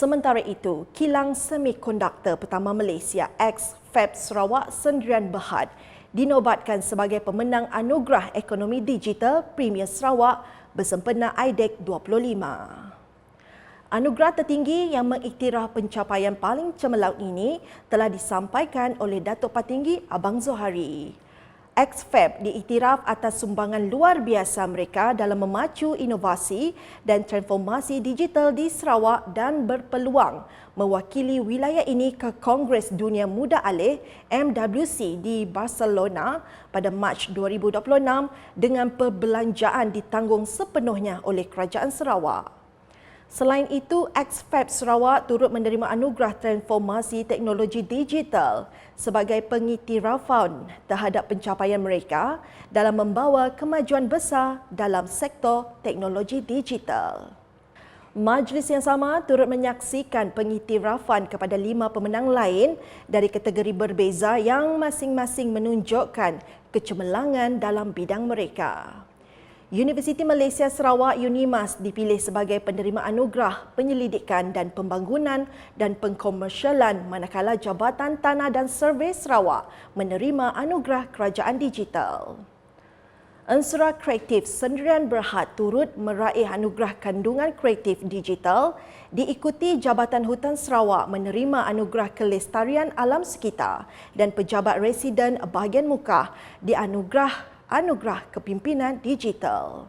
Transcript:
Sementara itu, kilang semikonduktor pertama Malaysia X-Fab Sarawak Sendirian Berhad dinobatkan sebagai pemenang anugerah ekonomi digital Premier Sarawak bersempena IDEC 25. Anugerah tertinggi yang mengiktiraf pencapaian paling cemerlang ini telah disampaikan oleh Datuk Patinggi Abang Zohari. XFAB diiktiraf atas sumbangan luar biasa mereka dalam memacu inovasi dan transformasi digital di Sarawak dan berpeluang mewakili wilayah ini ke Kongres Dunia Muda Alih MWC di Barcelona pada Mac 2026 dengan perbelanjaan ditanggung sepenuhnya oleh Kerajaan Sarawak. Selain itu, XFAB Sarawak turut menerima anugerah transformasi teknologi digital sebagai pengiktirafan terhadap pencapaian mereka dalam membawa kemajuan besar dalam sektor teknologi digital. Majlis yang sama turut menyaksikan pengiktirafan kepada lima pemenang lain dari kategori berbeza yang masing-masing menunjukkan kecemerlangan dalam bidang mereka. Universiti Malaysia Sarawak UNIMAS dipilih sebagai penerima anugerah penyelidikan dan pembangunan dan pengkomersialan manakala Jabatan Tanah dan Survey Sarawak menerima anugerah kerajaan digital. Ensura Kreatif Sendirian Berhad turut meraih anugerah kandungan kreatif digital diikuti Jabatan Hutan Sarawak menerima anugerah kelestarian alam sekitar dan pejabat residen bahagian muka dianugerah anugerah kepimpinan digital.